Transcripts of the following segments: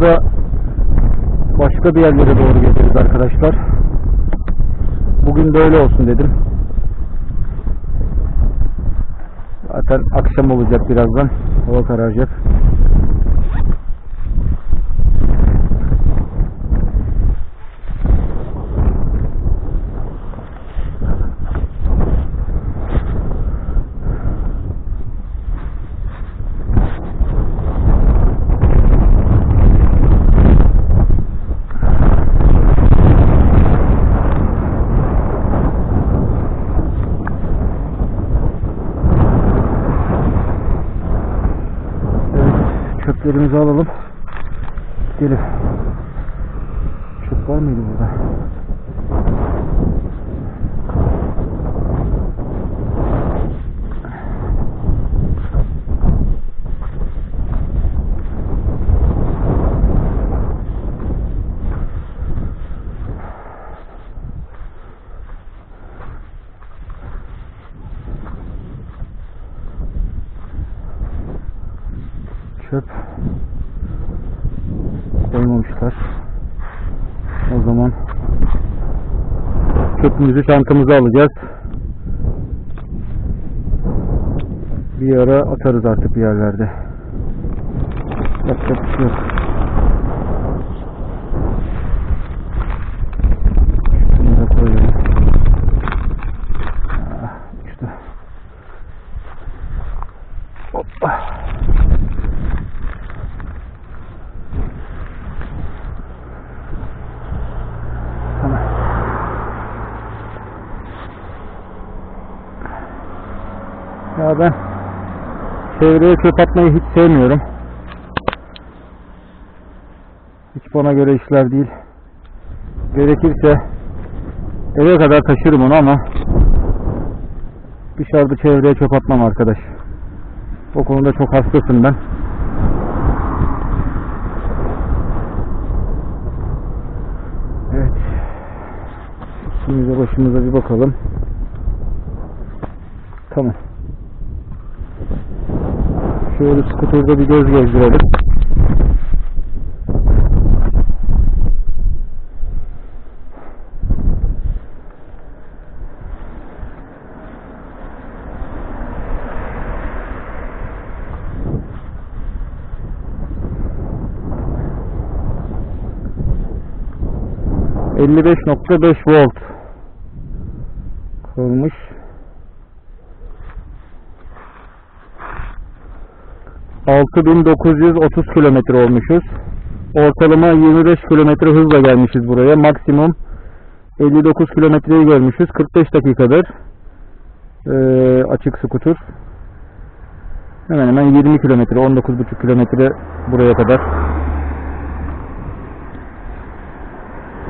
da başka bir yerlere doğru geliriz arkadaşlar. Bugün de öyle olsun dedim. Zaten akşam olacak birazdan. Hava kararacak. Çöplerimizi alalım. Gidelim. Çöp var mıydı burada? Çöp koymamışlar. O zaman çöpümüzü çantamıza alacağız. Bir ara atarız artık bir yerlerde. Yapacak bir şey yok. Ya ben çevreye çöp atmayı hiç sevmiyorum. Hiç bana göre işler değil. Gerekirse eve kadar taşırım onu ama dışarıda çevreye çöp atmam arkadaş. O konuda çok hassasım ben. Evet. Üstümüze başımıza bir bakalım. Tamam. Şöyle skuterda bir göz gezdirelim. ...55.5 volt... ...kurmuş... ...6930 kilometre olmuşuz... ...ortalama 25 kilometre hızla gelmişiz buraya... ...maksimum... ...59 kilometreyi görmüşüz... ...45 dakikadır... Ee, ...açık skuter... ...hemen hemen 20 kilometre... ...19,5 kilometre... ...buraya kadar...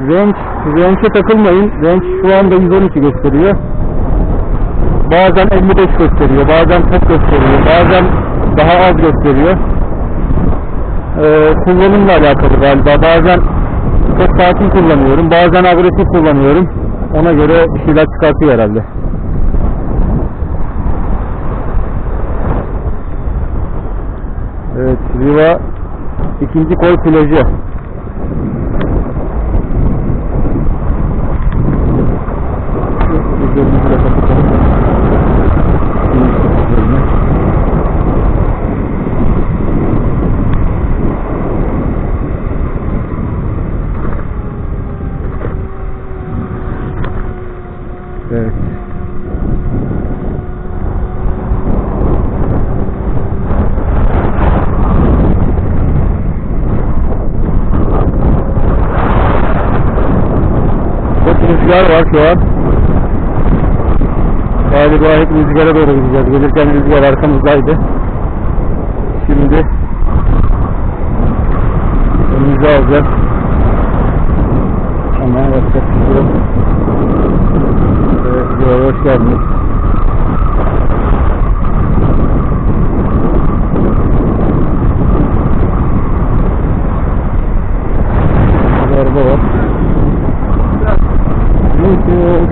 Range, range'e takılmayın. Range şu anda 112 gösteriyor. Bazen 55 gösteriyor, bazen çok gösteriyor, bazen daha az gösteriyor. Ee, kullanımla alakalı galiba. Bazen çok sakin kullanıyorum, bazen agresif kullanıyorum. Ona göre bir şeyler çıkartıyor herhalde. Evet, Riva ikinci koy plajı. Gözlerimizi de kapatalım. Güneş ışıklarını. Evet. Çok rüzgar var şu an. Galiba hep rüzgara doğru gideceğiz. Gelirken rüzgar arkamızdaydı. Şimdi önümüzü alacağız. Ama yapacak şey. Evet, hoş geldiniz.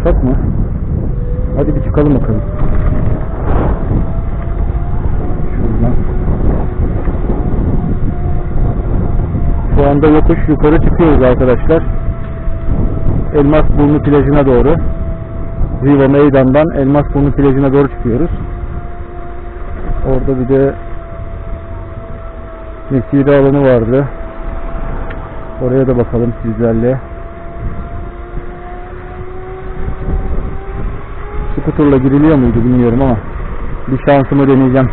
çıksak mı? Hadi bir çıkalım bakalım. Şuradan. Şu anda yokuş yukarı çıkıyoruz arkadaşlar. Elmas Burnu plajına doğru. Riva Meydan'dan Elmas Burnu plajına doğru çıkıyoruz. Orada bir de mesire alanı vardı. Oraya da bakalım sizlerle. Skuturla giriliyor muydu bilmiyorum ama bir şansımı deneyeceğim.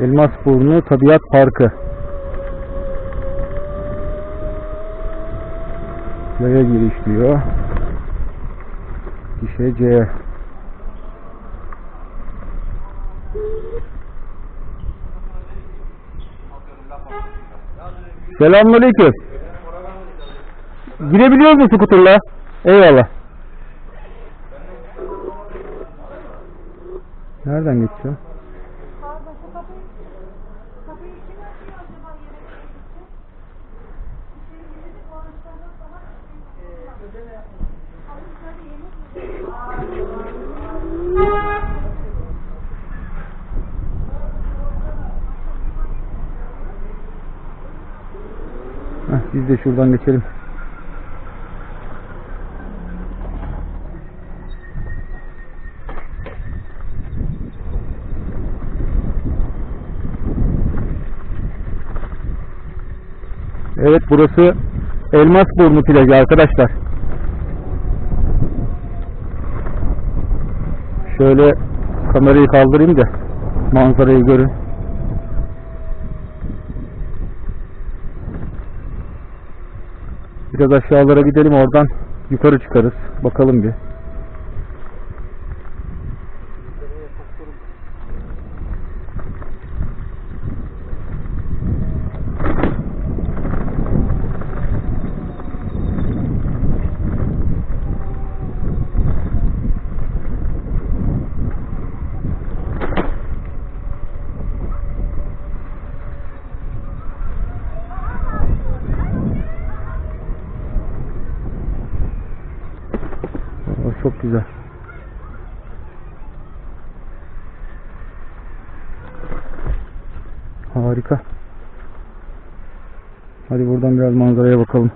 Elmas Burnu Tabiat Parkı. Buraya giriş diyor. Gişe C. Selamünaleyküm. Girebiliyor musun skuterla? Eyvallah. Nereden geçiyor? Biz de şuradan geçelim. Evet burası Elmas Burnu plajı arkadaşlar. Şöyle kamerayı kaldırayım da manzarayı görün. Biraz aşağılara gidelim oradan yukarı çıkarız. Bakalım bir. O çok güzel. Harika. Hadi buradan biraz manzaraya bakalım.